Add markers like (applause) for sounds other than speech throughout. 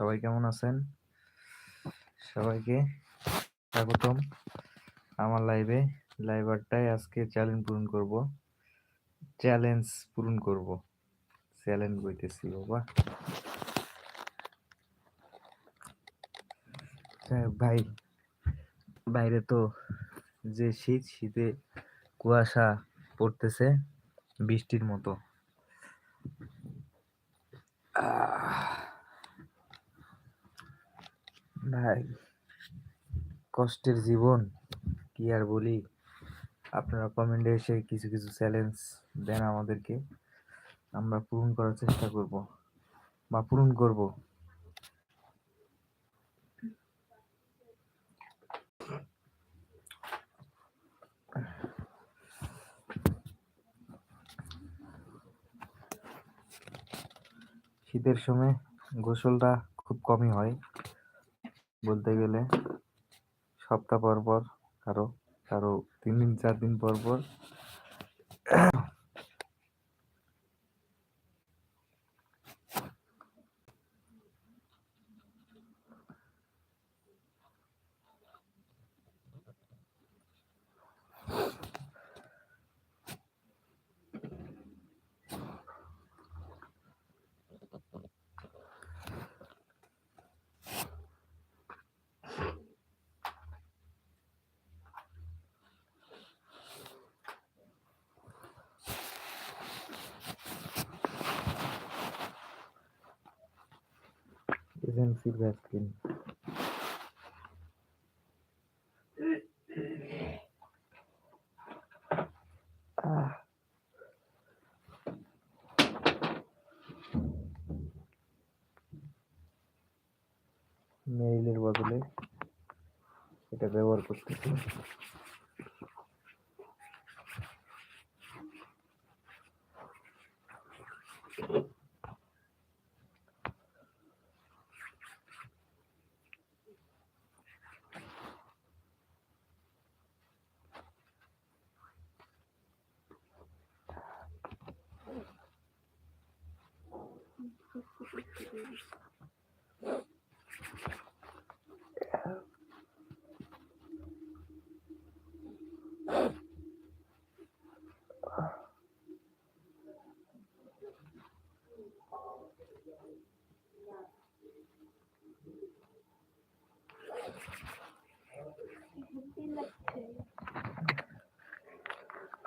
সবাই কেমন আছেন? সবাইকে স্বাগতম। আমার লাইভে লাইভারটাই আজকে চ্যালেঞ্জ পূরণ করব। চ্যালেঞ্জ পূরণ করব। চ্যালেঞ্জ বইতেছি বাবা। ভাই, বাইরে তো যে শীত, শীতে কুয়াশা পড়তেছে বৃষ্টির মতো। ভাই, কষ্টের জীবন, কি আর বলি? আপনারা কমেন্টে এসে কিছু কিছু চ্যালেঞ্জ দেন আমাদেরকে। আমরা পূরণ করার চেষ্টা করব, বা পূরণ করব। শীতের সময় গোসলটা খুব কমই হয়। বলতে গেলে সপ্তাহ পর পর কারও কারও তিন দিন চার দিন পর পর এটা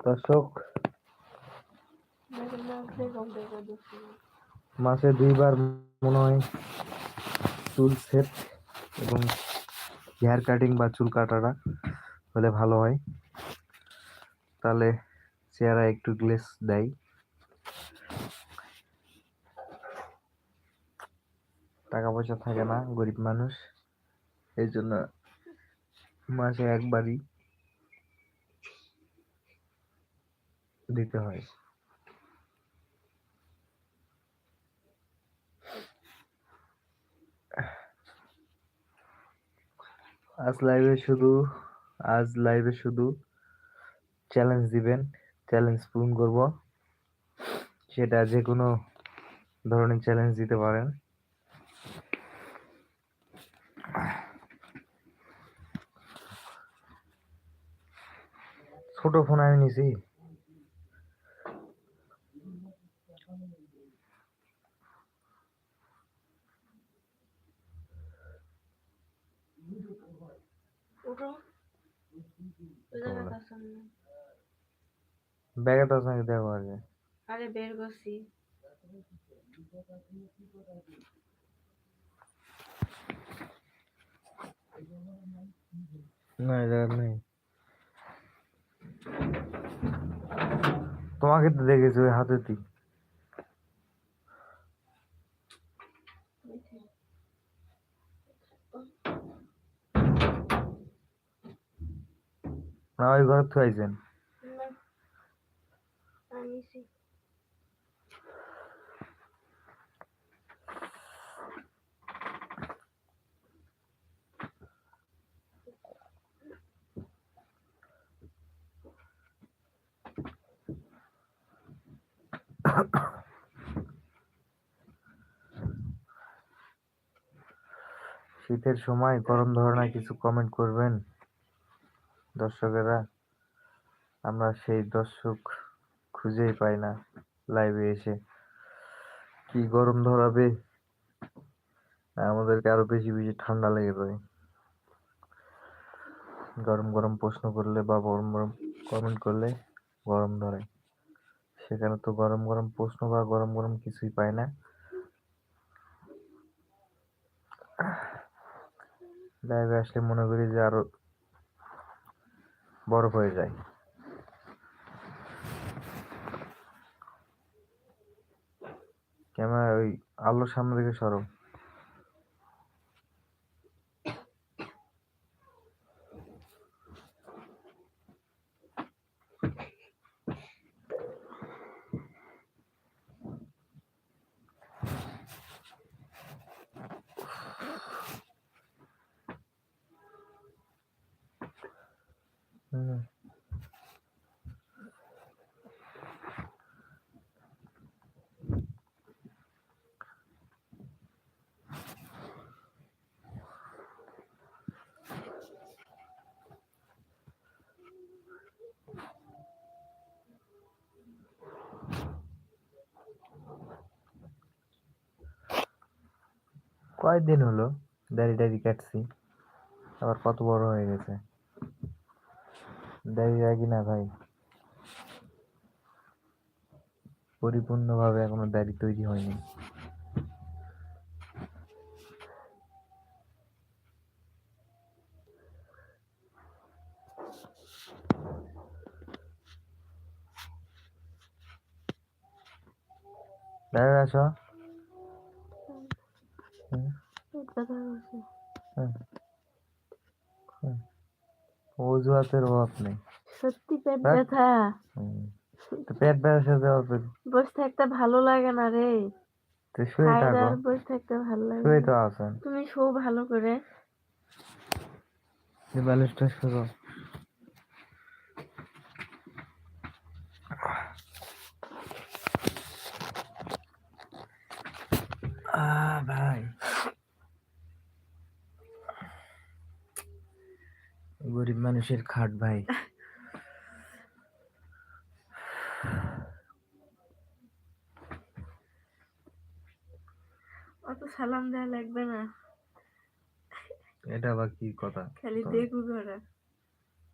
দর্শক, মাসে দুইবার মনে হয় চুল সেট এবং হেয়ার কাটিং বা চুল কাটাটা হলে ভালো হয়। তাহলে চেহারা একটু গ্লেস দেয়। টাকা পয়সা থাকে না, গরিব মানুষ। এই জন্য মাসে একবারই দিতে হয়। আজ লাইভে শুধু, আজ লাইভে শুধু চ্যালেঞ্জ দিবেন চ্যালেঞ্জ পূরণ করব। সেটা যে কোনো ধরনের চ্যালেঞ্জ দিতে পারেন। ছোট ফোন আমি নিছি উঠো তোমরা। ব্যাগে তো আপনাকে দেখো আগে? আরে বের করছি। না জায়গা নেই। তোমাকে তো দেখেছি ওই হাতে দি না ওই ঘরে থুয়াইছেন? শীতের সময় গরম ধরনের কিছু কমেন্ট করবেন। দর্শকেরা, আমরা সেই দর্শক খুঁজেই পাই না লাইভে এসে। কি গরম ধরাবে? আমাদেরকে আরও বেশি বেশি ঠান্ডা লেগে যায় গরম গরম প্রশ্ন করলে বা গরম গরম কমেন্ট করলে গরম ধরে। সেখানে তো গরম গরম প্রশ্ন বা গরম গরম কিছুই পাই না। লাইভে আসলে মনে করি যে আরও বরফ হয়ে যায়। ক্যামেরা ওই আলোর সামনে থেকে সরো হুম। কয়েকদিন হলো দাড়ি টাড়ি কাটছি। আবার কত বড় হয়ে গেছে। দাড়ি রাখি না ভাই। পরিপূর্ণভাবে এখনও দাড়ি তৈরি হয়নি। দাঁড়িয়ে আসো। অজুহাতের অভাব নেই। সত্যি পেট হ্যাঁ? ব্যথা। পেট ব্যথা সাথে বসে থাকতে ভালো লাগে না রে। শুয়ে থাকো। বসে থাকতে ভালো লাগে শুয়ে তো আছেন। তুমি শো ভালো করে। বালিশটা শুরু আহ ভাই গরিব মানুষের খাট ভাই। অত সালাম দেওয়া লাগবে না। এটা আবার কি কথা? খালি দেখুক ওরা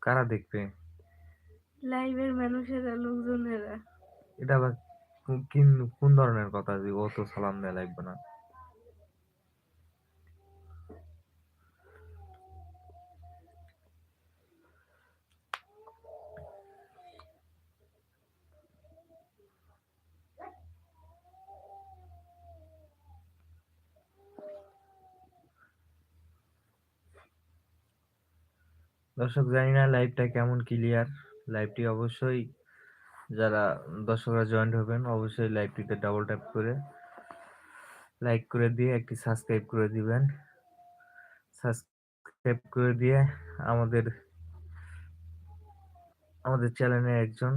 কারা দেখবে? লাইভের মানুষেরা লোকজনেরা। এটা আবার কোন ধরনের কথা? যে ও তো সালাম দেয়া লাগবে না। দর্শক, জানি না লাইভটা কেমন ক্লিয়ার লাইভটি অবশ্যই যারা দর্শকরা জয়েন্ট হবেন, অবশ্যই লাইভটিতে ডাবল ট্যাপ করে লাইক করে দিয়ে, একটি সাবস্ক্রাইব করে দিবেন। সাবস্ক্রাইব করে দিয়ে আমাদের আমাদের চ্যানেলে একজন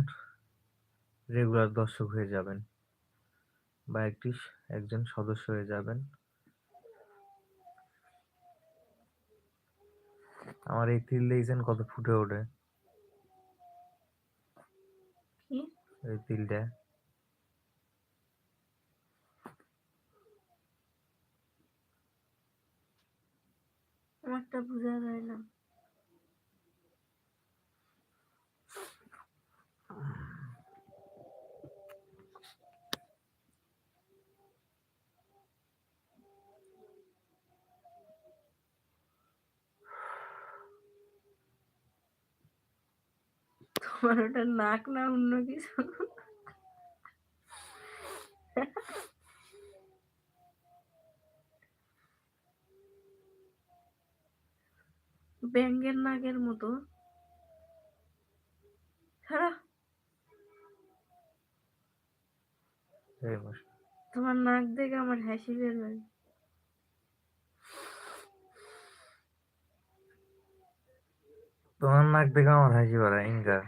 রেগুলার দর্শক হয়ে যাবেন বা একটি, একজন সদস্য হয়ে যাবেন। আমার এই তিল দেখছেন কত ফুটে ওঠে। কি? এই তিলটা। আমারটা বোঝা যায় না। তোমার ওটা নাক না অন্য কিছু? ব্যাঙ্গের নাকের মতো। তোমার নাক দেখে আমার হাসি বের হয়। তোমার নাক দেখে আমার হাসি পাড়া ইনকা।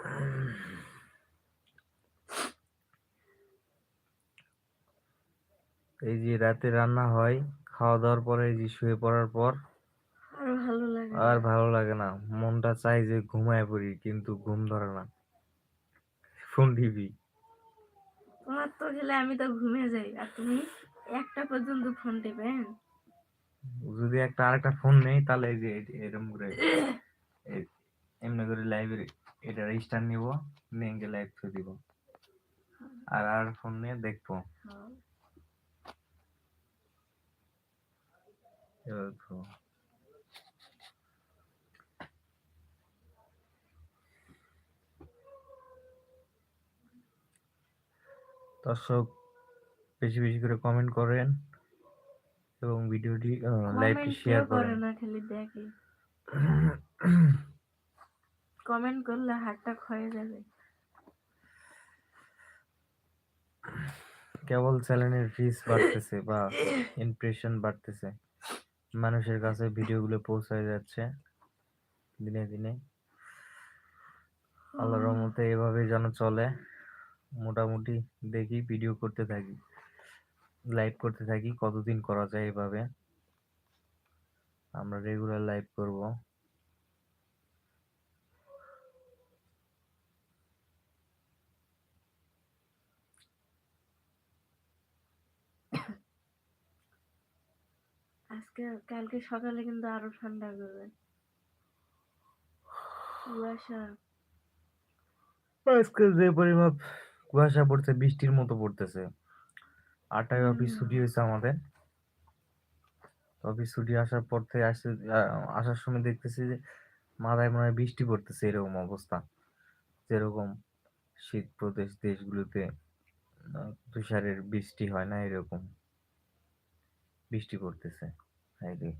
(sighs) এই যে রাতে রান্না হয় খাওয়া দাওয়ার পরে এই যে শুয়ে পড়ার পর আর ভালো লাগে না। মনটা চাই যে ঘুমায় পড়ি কিন্তু ঘুম ধরে না। ফোন দিবি। তোমার তো খেলে আমি তো ঘুমিয়ে যাই। আর তুমি একটা পর্যন্ত ফোন টিপেন যদি একটা আরেকটা ফোন নেই তাহলে এই যে এরকম করে (coughs) এমনি করে লাইব্রেরি এটা রেজিস্টার নিব নিয়ে লাইভ করে দিব। আর আর ফোন নিয়ে দেখব। হ্যাঁ। দর্শক বেশি বেশি করে কমেন্ট করেন এবং ভিডিওটি লাইভটি শেয়ার করেন। না খালি দেখে। (coughs) কমেন্ট করলে হাতটা ক্ষয়ে যাবে। কেবল চ্যানেলের রিচ বাড়তেছে বা ইমপ্রেশন বাড়তেছে। মানুষের কাছে ভিডিওগুলো পৌঁছায় যাচ্ছে দিনে দিনে। আল্লাহর রহমতে এভাবে যেন চলে। মোটামুটি দেখি ভিডিও করতে থাকি লাইভ করতে থাকি কতদিন করা যায় এভাবে। আমরা রেগুলার লাইভ করব। আজকে কালকে সকালে কিন্তু আরও ঠান্ডা করবে। কুয়াশা। আজকে যে পরিমাপ কুয়াশা পড়ছে বৃষ্টির মতো পড়তেছে। আটটায় অফিস ছুটি হয়েছে আমাদের। অফিস ছুটি আসার পর থেকে আসতে আসার সময় দেখতেছি যে মাথায় মনে হয় বৃষ্টি পড়তেছে এরকম অবস্থা। যেরকম শীত প্রদেশ দেশগুলোতে তুষারের বৃষ্টি হয় না এরকম বৃষ্টি পড়তেছে। এই রে।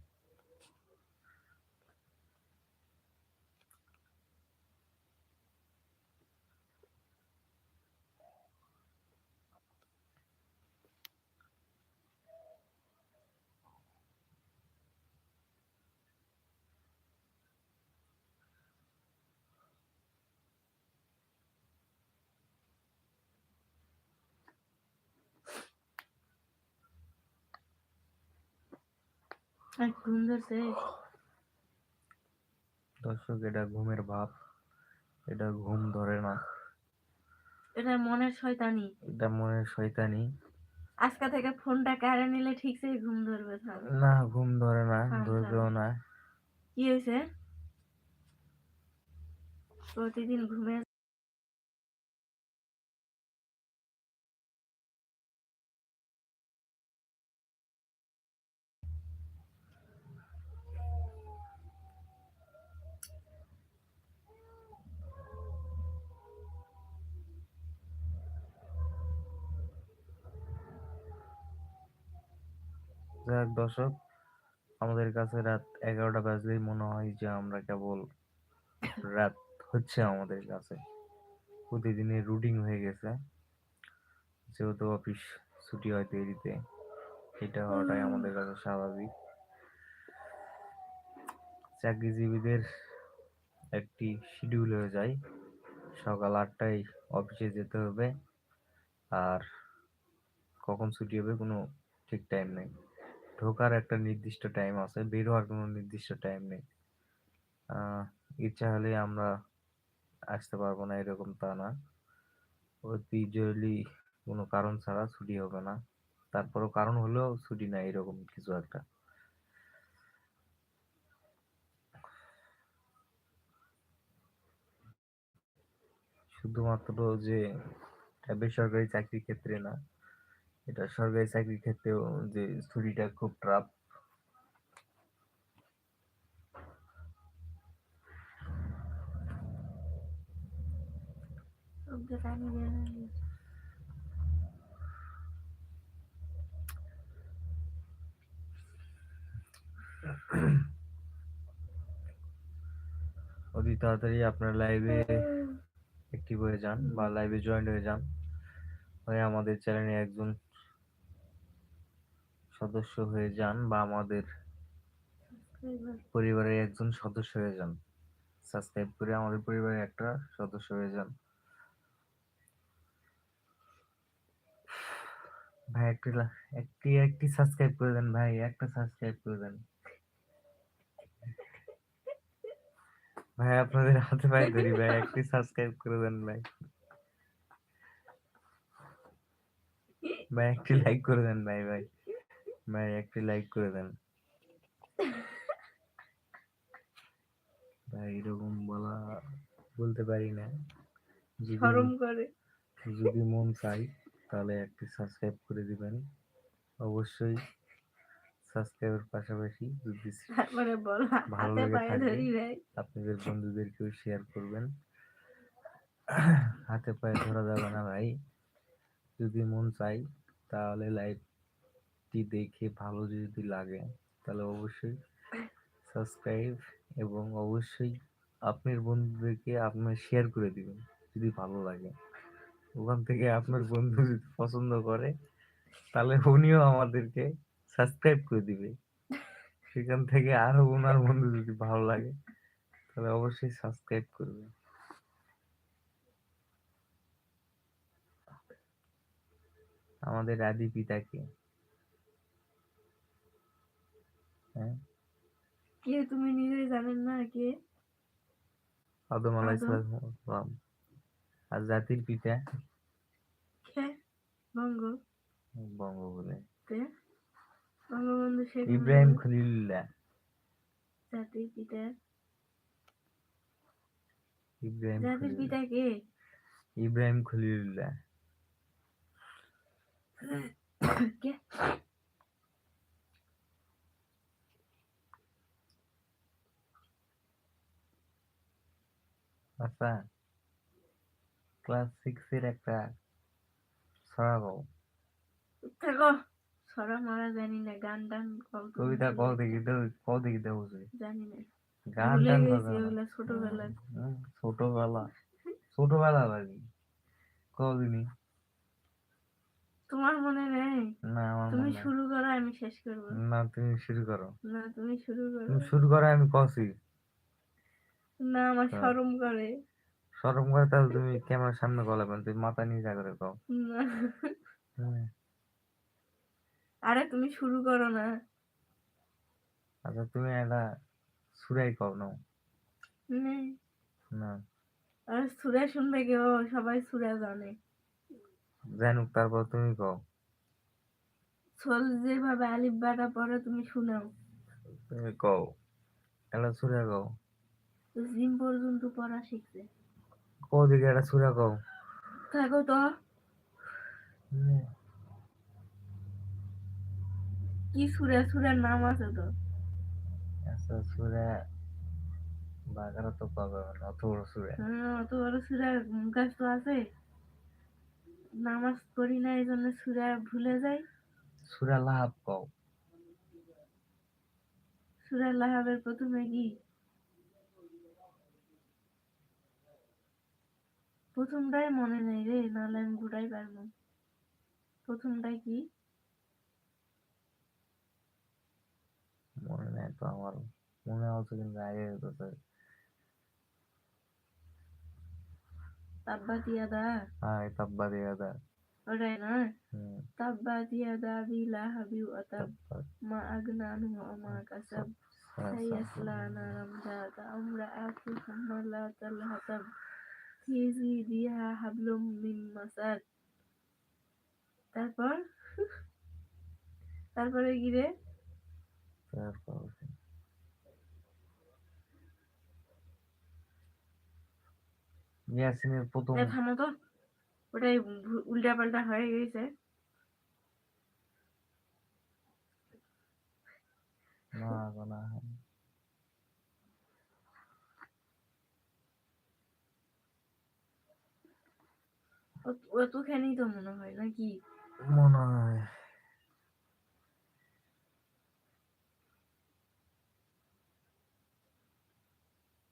ঘুম ধরছে দর্শক এটা ঘুমের ভাব। এটা ঘুম ধরে না। এটা মনের শয়তানি। এটা মনের শয়তানি। আজকে থেকে ফোনটা কেড়ে নিলে ঠিক সেই ঘুম ধরবে না ঘুম ধরে না ধরবেও না। কি হয়েছে? প্রতিদিন ঘুমে যাক দর্শক আমাদের কাছে রাত এগারোটা বাজলেই মনে হয় যে আমরা কেবল রাত হচ্ছে আমাদের কাছে। প্রতিদিনের রুটিন হয়ে গেছে। যেহেতু অফিস ছুটি হয় দেরিতে, এটা হওয়াটাই আমাদের কাছে স্বাভাবিক। চাকরিজীবীদের একটি শিডিউল হয়ে যায়। সকাল আটটায় অফিসে যেতে হবে। আর কখন ছুটি হবে কোনো ঠিক টাইম নেই। ঢোকার একটা নির্দিষ্ট টাইম আছে, বের হওয়ার কোনো নির্দিষ্ট টাইম নেই। ইচ্ছা হলে আমরা আসতে পারব না, এরকম তা না। জরুরি কোনো কারণ ছাড়া ছুটি হবে না। তারপরও কারণ হলেও ছুটি নাই এরকম কিছু একটা। শুধুমাত্র যে বেসরকারি চাকরির ক্ষেত্রে না এটা সরকারি চাকরির ক্ষেত্রেও যে ছুটিটা খুব ট্রাপ। অতি তাড়াতাড়ি আপনার লাইভে অ্যাক্টিভ হয়ে যান বা লাইভে জয়েন হয়ে যান হয়ে আমাদের চ্যানেলে একজন সদস্য হয়ে যান বা আমাদের পরিবারের একজন সদস্য হয়ে যান। সাবস্ক্রাইব করে আমাদের পরিবারের একটা সদস্য হয়ে যান। ভাই, একটি একটি একটি সাবস্ক্রাইব করে দেন ভাই, একটা সাবস্ক্রাইব করে দেন। ভাই, আপনাদের হাতে পায়ে ধরি ভাই, একটি সাবস্ক্রাইব করে দেন ভাই। ভাই, একটি লাইক করে দেন ভাই ভাই। ভাই একটি লাইক করে দেন। ভাই এরকম বলা বলতে পারি না। শরম করে। যদি মন চাই তাহলে একটি সাবস্ক্রাইব করে দিবেন। অবশ্যই সাবস্ক্রাইবের পাশাপাশি যদি ভালো হাতে লেগে থাকে। আপনাদের বন্ধুদেরকেও শেয়ার করবেন। হাতে পায়ে ধরা যাবে না ভাই। যদি মন চাই তাহলে লাইভটি দেখে ভালো যদি লাগে, তাহলে অবশ্যই সাবস্ক্রাইব এবং অবশ্যই আপনার বন্ধুদেরকে আপনার শেয়ার করে দিবেন, যদি ভালো লাগে। ওখান থেকে আপনার বন্ধু যদি পছন্দ করে, তাহলে উনিও আমাদেরকে সাবস্ক্রাইব করে দিবে। সেখান থেকে আরও ওনার বন্ধু যদি ভালো লাগে, তাহলে অবশ্যই সাবস্ক্রাইব করবে। আমাদের আদি পিতাকে হ্যাঁ কে তুমি নিজে জানেন না কে? আদম। আলাইসালাম আর জাতির পিতা? কে? বঙ্গ। বঙ্গ বলে। বঙ্গবন্ধু শেখ ইব্রাহিম খলিলুল্লাহ। জাতির পিতা। ইব্রাহিম জাতির পিতা কে? ইব্রাহিম খলিলুল্লাহ। কে? আচ্ছা ক্লাস সিক্স এর একটা থাকো সরা মারা জানি না গান টান কবিতা কও দেখি কও দেখি দাও বুঝি জানি না। গান টান ছোটবেলা। ছোটবেলা। বাড়ি কদিনই তোমার মনে নেই? না তুমি শুরু করো আমি শেষ করব। না তুমি শুরু করো। না তুমি শুরু করো। তুমি শুরু করো আমি কছি। না আমার হ্যাঁ। শরম করে। সরম করে তাহলে তুমি ক্যামেরার সামনে গলাবেন তুমি মাথা নিচা করে কও। না। আরে তুমি শুরু করো না। আচ্ছা তুমি একটা সুরাই কও নাও। নে। না। আর সুরা শুনবে কেউ? সবাই সুরা জানে। জানুক তারপর তুমি কও। সোল যেভাবে আলিফ বাটা পড়ে তুমি শুনাও। তুমি কও। একটা সুরা কও। জিম পর্যন্ত পড়া শিখছে। কও দিকে একটা সুরা কও। থাকো তো। কি সুরা সুরার নাম আছে তো? আচ্ছা সুরা বাগারা তো পাবে না অত বড় সুরা। হ্যাঁ, অত বড় সুরা মুখাস্ত আছে। নামাজ পড়ি না এই জন্য সুরা ভুলে যাই। সুরা লাহাব কও। সুরা লাহাবের প্রথমে কি? প্রথমটাই মনে নেই রে নাহলে আমি ঘুরাই পারব। প্রথমটাই কি? মনে নাই তো আমার মনে হচ্ছে কিন্তু আগে হতো তাব্বা তিয়াদা হ্যাঁ তাব্বা দিয়ে দা। ওটাই না? তাব্বা তিয়াদা বিলা হাবি আতাব। মা আগনানু আমা কাসাব। সায়াসলা নারাম জাতা আমরা আতু হাম্মালা তাল হাতাব। হাবলুম মিন মাসাদ তারপর? তারপরে কি রে? তারপর? ইয়াসিনের প্রথম থামো তো ওটাই উল্টা পাল্টা হয়ে গেছে। না না ও- অতখানি তো মনে হয় নাকি? মনে হয়।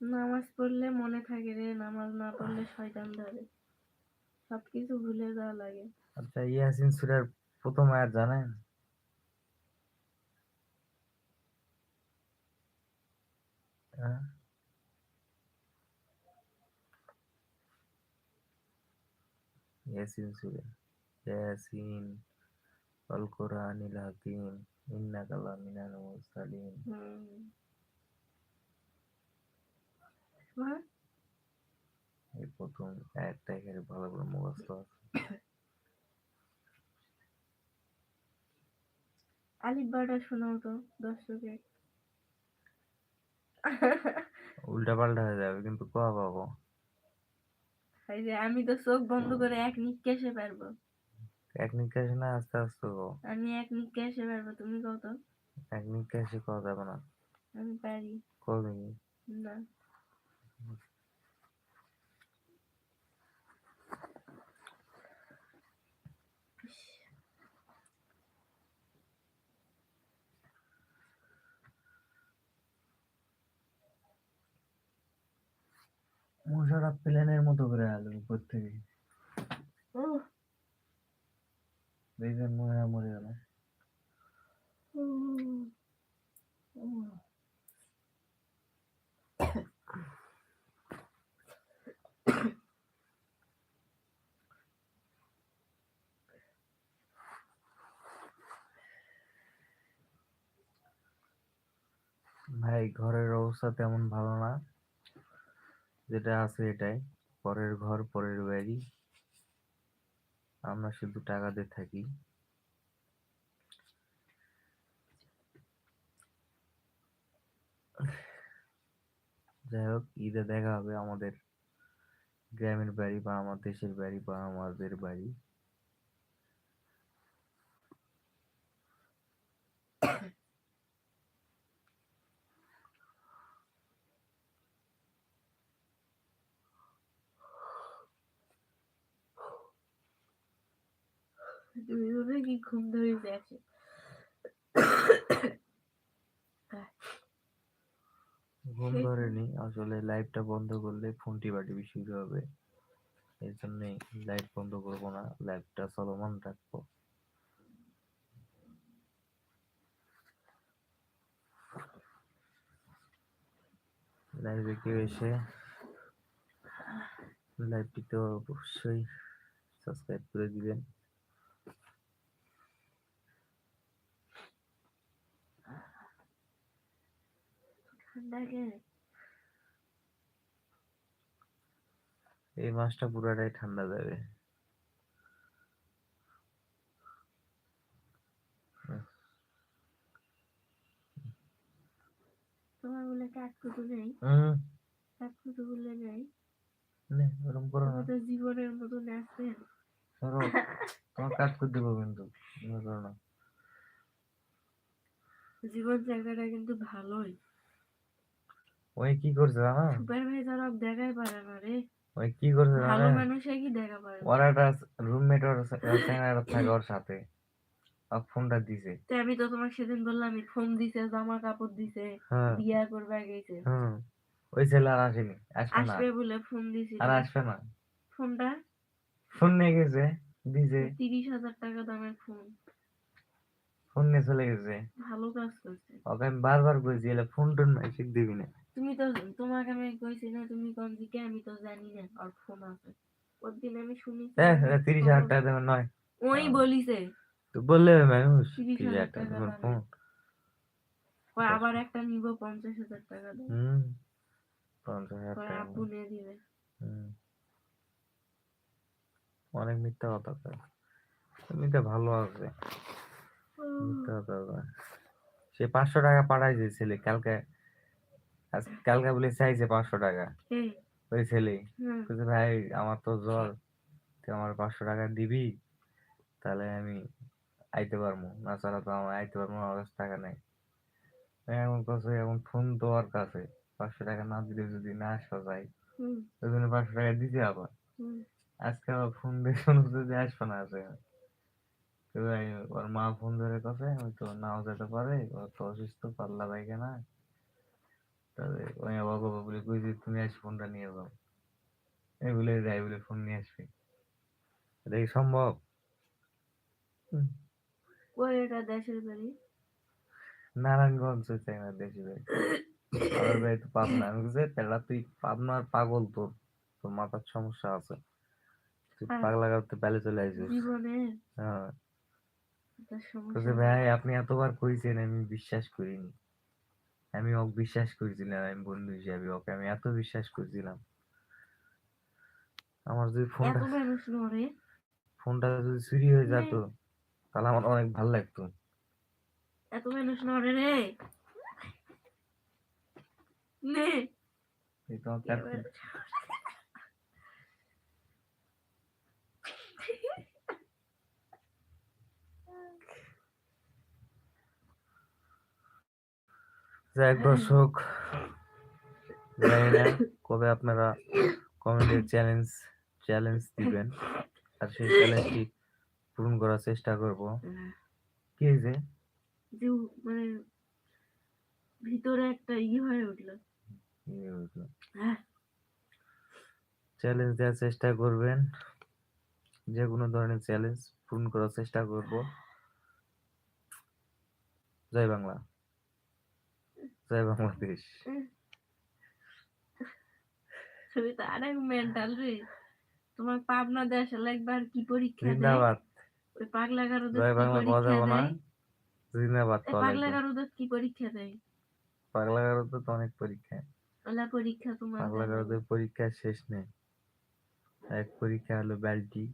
নামাজ পড়লে মনে থাকে রে নামাজ না পড়লে শয়তান ধরে। সবকিছু ভুলে যাওয়া লাগে। আচ্ছা ইয়াসিন সুরার প্রথম আয়াত জানেন? হ্যাঁ? ইয়াসিন সুরা ইয়াসিন ওয়াল কোরআনিল হাকিম ইন্নাকা লামিনাল মুরসালিন এই প্রথম একটা এখানে ভালো করে মুখস্থ আছে আলিফ বাটা শোনাও তো দর্শকে উল্টা পাল্টা হয়ে যাবে কিন্তু কোয়া পাবো এই যে আমি তো চোখ বন্ধ করে এক নিঃশ্বাসে পারব। এক নিঃশ্বাসে না আস্তে আস্তে গো আমি এক নিঃশ্বাসে পারব তুমি কত এক নিঃশ্বাসে কত যাবে না। আমি পারি। কবে না। মশারা প্লেনের মতো করে আলো উপর থেকে। দেখবেন মশা মরে গেল। ভাই ঘরের অবস্থা তেমন ভালো না। যেটা আছে এটাই। পরের ঘর, পরের বাড়ি। আমরা শুধু টাকা দিয়ে থাকি। যাই হোক, ঈদে দেখা হবে আমাদের গ্রামের বাড়ি বা আমার দেশের বাড়ি বা আমাদের বাড়ি। (coughs) বলে কি ঘুম ধরে গেছে? ঘুম ধরেনি। আসলে লাইভটা বন্ধ করলে ফোন টিপাটিপি শুরু হবে। এর জন্যই লাইভ বন্ধ করব না লাইভটা চলমান রাখব। লাইভে কেউ এসে লাইভটিতে অবশ্যই সাবস্ক্রাইব করে দিবেন। এই মাসটা পুরাটাই ঠান্ডা যাবে। তোমার বলে কাঠকুটো নেই। হুম। কাঠকুটো বলে নেই। নে ওরম করো না। তো জীবনের মতন আছে সরো তোমার কাজ করে দেবো কিন্তু করো না। জীবন জায়গাটা কিন্তু ভালোই। ওই কি করছে জানো? সুপারভাইজার অফ দেখাই পারে না রে। ওই কি করছে জানো? ভালো মানুষে কি দেখা পারে? ওর একটা রুমমেট ওর স্যাংরা থাকে ওর সাথে। আর ফোনটা দিছে। তো আমি তো তোমাকে সেদিন বললাম ফোন দিছে জামা কাপড় দিছে বিয়া করবে গেছে ওই ছেলে আর আসেনি আসবে না। আসবে বলে ফোন দিছে। আর আসবে না। ফোনটা ফোন নিয়ে গেছে দিছে। তিরিশ হাজার টাকা দামের ফোন ফোন নিয়ে চলে গেছে। ভালো কাজ করছে। ওকে আমি বারবার কইছি এলে ফোন টোন মেসেজ দিবি না। তুমি তো তোমাকে আমি কইছি না তুমি কোন দিকে আমি তো জানি না আর ফোন আছে। ওর দিন আমি শুনেছি এ, এ, তিরিশ হাজার টাকা দেবেন নয়। ওই বলিছে। তো বললে মানুষ তিরিশ হাজার টাকা দেবেন। ফোন। ওই আবার একটা নিব পঞ্চাশ হাজার টাকা দাম হুম পঞ্চাশ হাজার টাকা। নিয়ে দিবে। হুম। অনেক মিথ্যা কথা কয় এমনিতে ভালো আছে। মিথ্যা কথা সে পাঁচশো টাকা পাঠাইছে ছেলে কালকে কালকে বলে চাইছে পাঁচশো টাকা। ওই ছেলে বলছে ভাই আমার তো জ্বর। তুই আমার পাঁচশো টাকা দিবি তাহলে আমি আইতে পারব। না ছাড়া তো আমার আইতে পারব আমার কাছে টাকা নেই। এমন কাছে এখন ফোন তো ওর কাছে। পাঁচশো টাকা না দিলে যদি না আসা যায় হুম। ওই জন্য পাঁচশো টাকা দিতে আবার। হুম। আজকে আবার ফোন দিয়ে (laughs) শুনছে যদি আসবে না আসে ভাই ওর মা ফোন ধরে কথা ওই তো নাও যেতে পারে তো অসুস্থ পাল্লা বাইকে না তবে ওই আবার বাবা বলে কই যে তুমি আস ফোনটা নিয়ে যাও। এই বলে যাই বলে ফোন নিয়ে আসবে। এটা কি সম্ভব? এটা দেশের বাড়ি? নারায়ণগঞ্জ চাই না দেশে ভাই আমার ভাই তো পাবনা। আমি বলছি পেলা তুই পাবনার পাগল তোর? তোর মাথার সমস্যা আছে। তুই হ্যাঁ। পাগলা করতে পেলে চলে আসিস। হ্যাঁ। ভাই আপনি এতবার কইছেন আমি বিশ্বাস করিনি। আমি ওকে বিশ্বাস করেছিলাম আমি বন্ধু হিসাবে ওকে আমি এত বিশ্বাস করেছিলাম। আমার যদি ফোনটা ফোনটা যদি চুরি হয়ে যেত তাহলে আমার অনেক ভালো লাগতো। এত মানুষ নড়ে রে। নে। এই তোমার যাই দর্শক জানি না কবে আপনারা কমেন্টে চ্যালেঞ্জ চ্যালেঞ্জ দিবেন। আর সেই চ্যালেঞ্জটি পূরণ করার চেষ্টা করব। কি যে মানে ভিতরে একটা ই হয়ে উঠল। চ্যালেঞ্জ দেওয়ার চেষ্টা করবেন। যে কোনো ধরনের চ্যালেঞ্জ পূরণ করার চেষ্টা করব। জয় বাংলা। জয় বাংলাদেশ তুমি তো অনেক মেন্টাল রে। তোমার পাবনা দেশ একবার কি পরীক্ষা দেয়? জিন্দাবাদ। ওই পাগলা গারুদের জয় বাংলা পাওয়া পরীক্ষা যাবে না জিন্দাবাদ পাগলা গারুদের কি পরীক্ষা দেয়? পাগলা গারোতে তো অনেক পরীক্ষা। ওলা পরীক্ষা তোমার পাগলা জানো। পরীক্ষা শেষ নেই। এক পরীক্ষা হলো ব্যালটি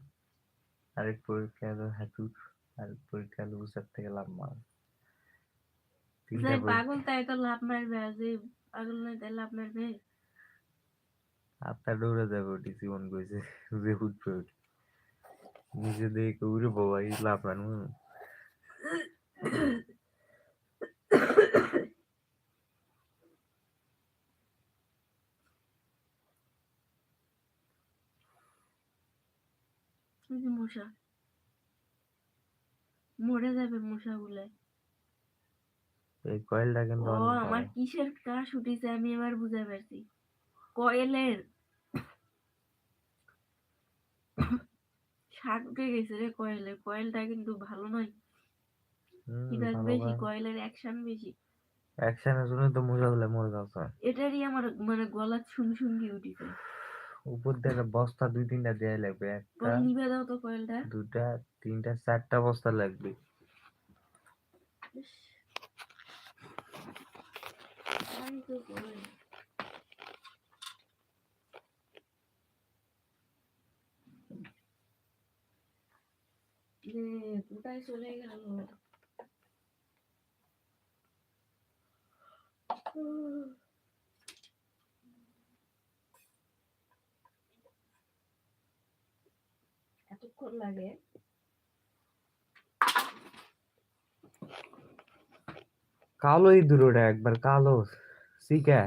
আরেক পরীক্ষা হলো হাতুর আরেক পরীক্ষা হলো উচার থেকে লাভ মারা পাগল তাই তো লাভ মারবে যে পাগল নয় তাই লাভ মারবে আপনার দৌড়ে যাবে ওটি জীবন কইছে যে উঠবে ওটি নিজে দেখে উড়ে বাবা লাভ আনব এই যে মশা মরে যাবে মশা গুলা এই কয়েলটা কিন্তু ও আমার কিসের কাশ উঠেছে আমি এবার বুঝতে পারছি। কয়েলের শাক উঠে গেছে রে কয়েলের কয়েলটা কিন্তু ভালো নয়। ভালো বেশি। কয়েলের অ্যাকশন বেশি। অ্যাকশনের জন্য তো মজা হলে মরে যাচ্ছে এটারই আমার মানে গলা শুন শুনকি উঠিছে উপর একটা বস্তা দুই তিনটা দেয়া লাগবে একটা নিবে দাও তো কয়েলটা। দুটা তিনটা চারটা বস্তা লাগবে। ইস। তাই তো কই। নে, কোথায় চলে গেল এতক্ষণ লাগে কালো ইঁদুর ওটা একবার কালো শিকা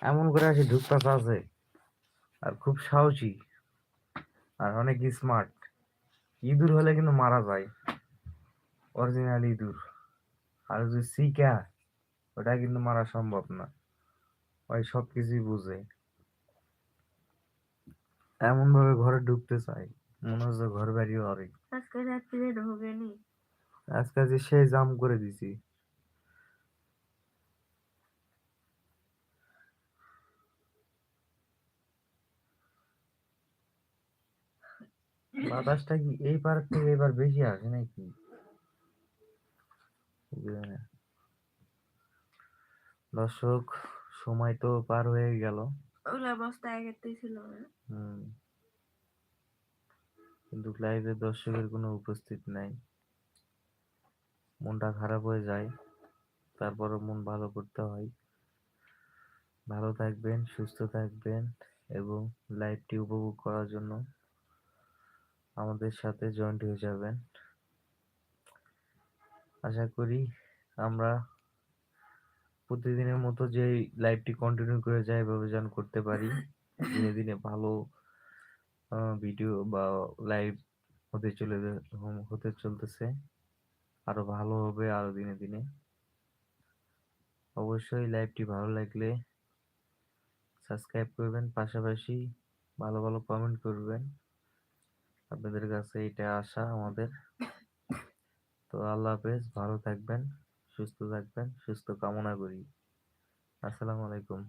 এমন করে আসে ঢুকতে আছে। আর খুব সাহসী আর অনেক স্মার্ট ইঁদুর হলে কিন্তু মারা যায়। অরিজিনাল ইঁদুর। আর যদি শিকা ওটা কিন্তু মারা সম্ভব না। ওই সব কিছুই বুঝে। এমন ভাবে ঘরে ঢুকতে চাই মনে হচ্ছে ঘর বাড়ি অরে আজকে রাত্রিরে ঢোকেনি। আজকে যে সেই জাম করে দিছি। বাতাসটা কি এই পার থেকে এবার বেশি আসে নাকি? দর্শক সময় তো পার হয়ে গেল। ওগুলো অবস্থা আগেতেই ছিল না। হুম। কিন্তু লাইভে দর্শকের কোনো উপস্থিত নাই। মনটা খারাপ হয়ে যায়। তারপরও মন ভালো করতে হয়। ভালো থাকবেন সুস্থ থাকবেন এবং লাইভটি উপভোগ করার জন্য আমাদের সাথে জয়েন্ট হয়ে যাবেন। আশা করি আমরা প্রতিদিনের মতো যে লাইভটি কন্টিনিউ করে যাই, এভাবে যেন করতে পারি। দিনে দিনে ভালো ভিডিও বা লাইভ হতে চলে, হতে চলতেছে। আরও ভালো হবে আরও দিনে দিনে। অবশ্যই লাইভটি ভালো লাগলে সাবস্ক্রাইব করবেন। পাশাপাশি ভালো ভালো কমেন্ট করবেন। আপনাদের কাছে এটা আশা আমাদের। তো আল্লাহ হাফেজ, ভালো থাকবেন, সুস্থ থাকবেন, সুস্থ কামনা করি। আসসালামু আলাইকুম।